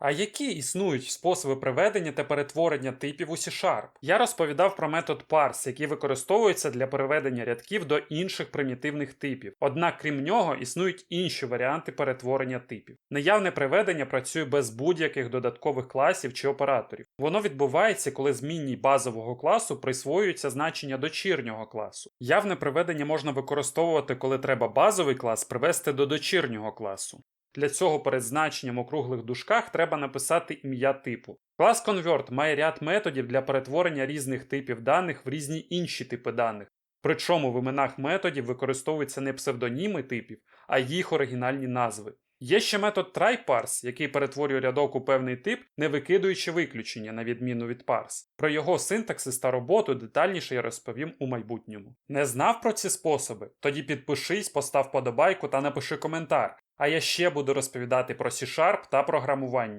А які існують способи приведення та перетворення типів у C-Sharp? Я розповідав про метод parse, який використовується для переведення рядків до інших примітивних типів. Однак, крім нього, існують інші варіанти перетворення типів. Наявне приведення працює без будь-яких додаткових класів чи операторів. Воно відбувається, коли змінній базового класу присвоюється значення дочірнього класу. Явне приведення можна використовувати, коли треба базовий клас привести до дочірнього класу. Для цього перед значенням у круглих дужках треба написати ім'я типу. Клас Convert має ряд методів для перетворення різних типів даних в різні інші типи даних. Причому в іменах методів використовуються не псевдоніми типів, а їх оригінальні назви. Є ще метод tryparse, який перетворює рядок у певний тип, не викидуючи виключення, на відміну від parse. Про його синтаксис та роботу детальніше я розповім у майбутньому. Не знав про ці способи? Тоді підпишись, постав подобайку та напиши коментар. А я ще буду розповідати про C-Sharp та програмування.